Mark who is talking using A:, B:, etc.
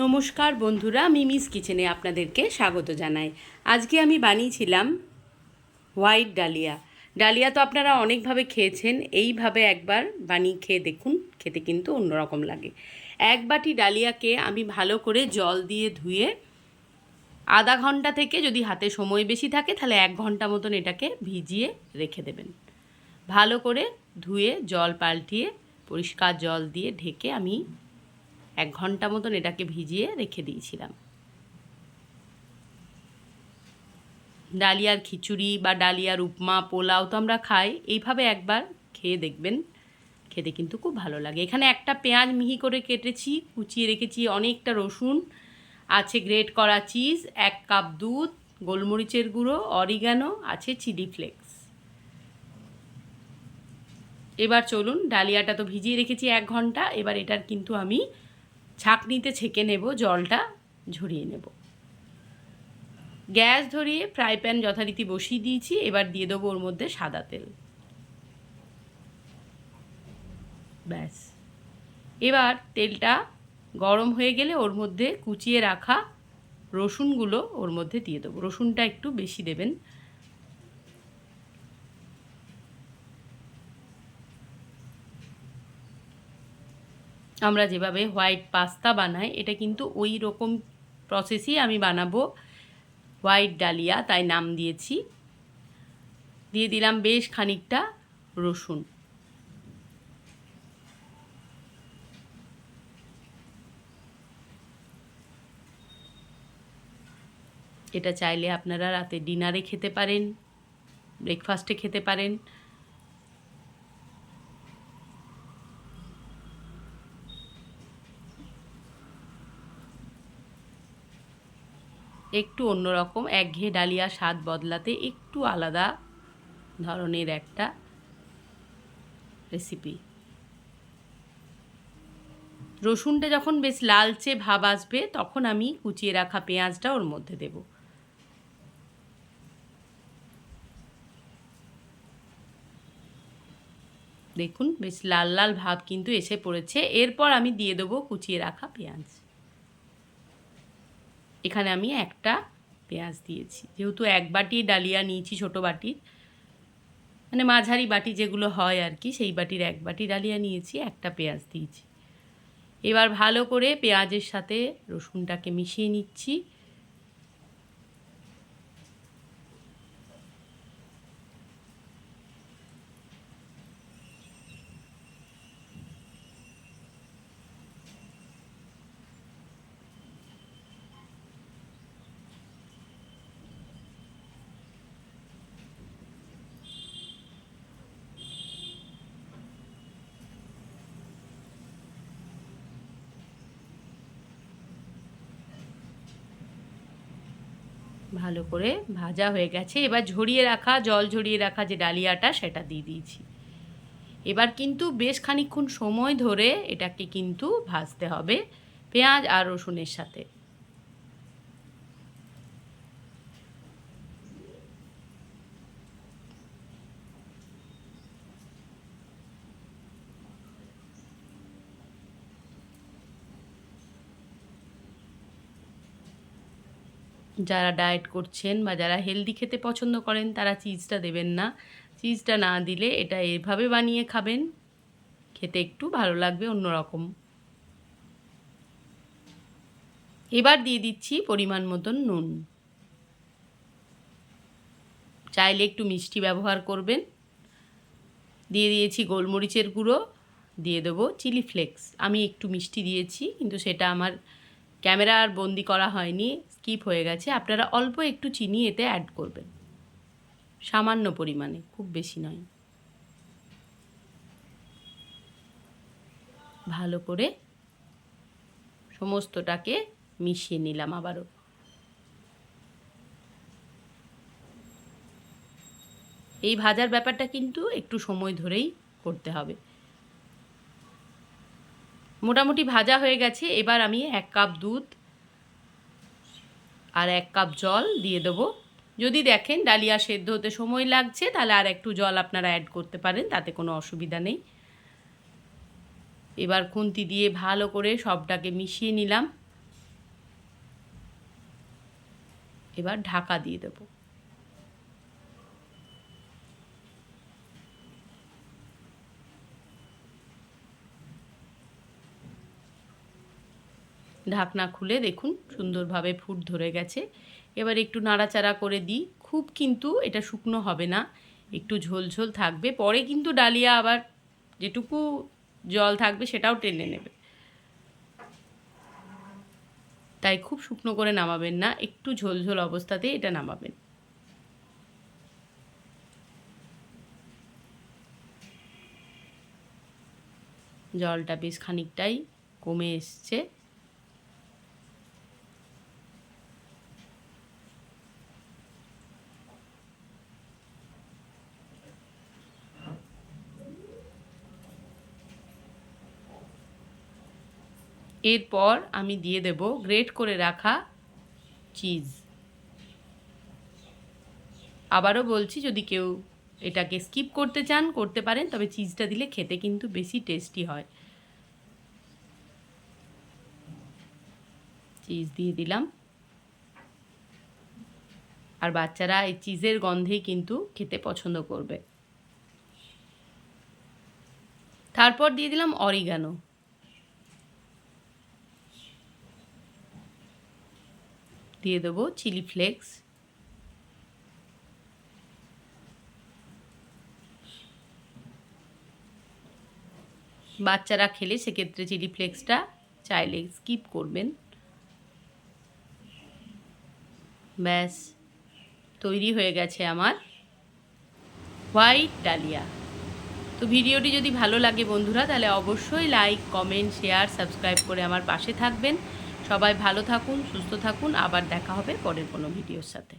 A: নমস্কার বন্ধুরা মিমিস কিচেনে আপনাদেরকে স্বাগত জানাই। আজকে আমি বানিয়েছিলাম হোয়াইট ডালিয়া। ডালিয়া তো আপনারা অনেকভাবে খেয়েছেন, এইভাবে একবার বানিয়ে খেয়ে দেখুন, খেতে কিন্তু অন্যরকম লাগে। এক বাটি ডালিয়াকে আমি ভালো করে জল দিয়ে ধুয়ে আধা ঘণ্টা থেকে যদি হাতে সময় বেশি থাকে, তাহলে এক ঘণ্টা মতন এটাকে ভিজিয়ে রেখে দেবেন। ভালো করে ধুয়ে জল পাল্টিয়ে পরিষ্কার জল দিয়ে ঢেকে আমি এক ঘণ্টা মতন এটাকে ভিজিয়ে রেখে দিয়েছিলাম। ডালিয়ার খিচুড়ি বা ডালিয়ার উপমা, পোলাও তো আমরা খাই, এইভাবে একবার খেয়ে দেখবেন। খেতে কিন্তু খুব ভালো লাগে। এখানে একটা পেঁয়াজ মিহি করে কেটেছি, কুচিয়ে রেখেছি অনেকটা রসুন, আছে গ্রেট করা চিজ, এক কাপ দুধ, গোলমরিচের গুঁড়ো, অরিগানো, আছে চিলি ফ্লেক্স। এবার চলুন, ডালিয়াটা তো ভিজিয়ে রেখেছি এক ঘণ্টা, এবার এটার কিন্তু আমি ছাঁকনিতে ছেঁকে নেব, জলটা ঝরিয়ে নেব। গ্যাস ধরিয়ে ফ্রাই প্যান যথারীতি বসিয়ে দিয়েছি, এবার দিয়ে দেবো ওর মধ্যে সাদা তেল। ব্যাস। এবার তেলটা গরম হয়ে গেলে ওর মধ্যে কুচিয়ে রাখা রসুনগুলো ওর মধ্যে দিয়ে দেবো। রসুনটা একটু বেশি দেবেন আমরা যেভাবে হোয়াইট পাস্তা বানাই, এটা কিন্তু ওই রকম প্রসেসই আমি বানাবো। হোয়াইট ডালিয়া, তাই নাম দিয়েছি। দিয়ে দিলাম বেশ খানিকটা রসুন। এটা চাইলে আপনারা রাতে ডিনারে খেতে পারেন ব্রেকফাস্টে খেতে পারেন। একটু অন্যরকম, একঘেয়ে ডালিয়া স্বাদ বদলাতে একটু আলাদা ধরনের একটা রেসিপি রসুনটা যখন বেশ লালচে ভাব আসবে, তখন আমি কুচিয়ে রাখা পেঁয়াজটা ওর মধ্যে দেব। দেখুন, বেশ লাল লাল ভাব কিন্তু এসে পড়েছে। এরপর আমি দিয়ে দেবো কুচিয়ে রাখা পেঁয়াজ। এখানে আমি একটা পেঁয়াজ দিয়েছি। যেহেতু এক বাটি ডালিয়া নিয়েছি ছোটো বাটি মানে মাঝারি বাটি যেগুলো হয় আর কি, সেই বাটির এক বাটি ডালিয়া নিয়েছি, একটা পেঁয়াজ দিয়েছি। এবার ভালো করে পেঁয়াজের সাথে রসুনটাকে মিশিয়ে নিচ্ছি। ভালো করে ভাজা হয়ে গেছে। এবার ঝরিয়ে রাখা, জল ঝরিয়ে রাখা যে ডালিয়াটা, সেটা দিয়ে দিয়েছি। এবার কিন্তু বেশ খানিক্ষণ সময় ধরে এটাকে কিন্তু ভাজতে হবে। পেঁয়াজ আর রসুনের সাথে। যারা ডায়েট করছেন বা যারা হেলদি খেতে পছন্দ করেন, তারা চিজটা দেবেন না। চিজটা না দিলে এটা এভাবে বানিয়ে খাবেন, খেতে একটু ভালো লাগবে অন্যরকম। এবার দিয়ে দিচ্ছি পরিমাণ মতন নুন। চাইলে একটু মিষ্টি ব্যবহার করবেন। দিয়ে দিয়েছি গোলমরিচের গুঁড়ো, দিয়ে দেবো চিলি ফ্লেক্স। আমি একটু মিষ্টি দিয়েছি, কিন্তু সেটা আমার ক্যামেরা আর বন্দি করা হয়নি। স্কিপ হয়ে গেছে, আপনারা অল্প একটু চিনি এতে অ্যাড করবেন। সামান্য পরিমাণে, খুব বেশি নয়। ভালো করে সমস্তটাকে মিশিয়ে নিলাম আবারও। এই ভাজার ব্যাপারটা কিন্তু একটু সময় ধরেই করতে হবে। মোটামুটি ভাজা হয়ে গেছে, এবার আমি এক কাপ দুধ আর এক কাপ জল দিয়ে দেবো। যদি দেখেন ডালিয়া সেদ্ধ হতে সময় লাগছে, তাহলে আর একটু জল আপনারা অ্যাড করতে পারেন, তাতে কোনো অসুবিধা নেই। এবার খুন্তি দিয়ে ভালো করে সবটাকে মিশিয়ে নিলাম। এবার ঢাকা দিয়ে দেবো। ঢাকনা খুলে দেখুন, সুন্দরভাবে ফুট ধরে গেছে। এবার একটু নাড়াচাড়া করে দিই। খুব কিন্তু এটা শুকনো হবে না, একটু ঝোল ঝোল থাকবে। পরে কিন্তু ডালিয়া আবার যেটুকু জল থাকবে সেটাও টেনে নেবে। তাই খুব শুকনো করে নামাবেন না, একটু ঝোল ঝোল অবস্থাতে এটা নামাবেন। জলটা বেশ খানিকটাই কমে এসছে। এরপর আমি দিয়ে দেব গ্রেট করে রাখা চিজ। আবারও বলছি, যদি কেউ এটাকে স্কিপ করতে চান, করতে পারেন, তবে চিজটা দিলে খেতে কিন্তু বেশি টেস্টি হয়। চিজ দিয়ে দিলাম। আর বাচ্চারা এই চিজের গন্ধেই কিন্তু খেতে পছন্দ করবে। তারপর দিয়ে দিলাম অরিগানো। দিয়ে দেবো চিলি ফ্লেক্স। বাচ্চারা খেলে সেক্ষেত্রে চিলি ফ্লেক্সটা চাইলে স্কিপ করবেন। ব্যাস, তৈরি হয়ে গেছে আমার হোয়াইট ডালিয়া। তো ভিডিওটি যদি ভালো লাগে বন্ধুরা, তাহলে অবশ্যই লাইক, কমেন্ট, শেয়ার, সাবস্ক্রাইব করে আমার পাশে থাকবেন। সবাই ভালো থাকুন সুস্থ থাকুন। আবার দেখা হবে পরের কোনো ভিডিওর সাথে।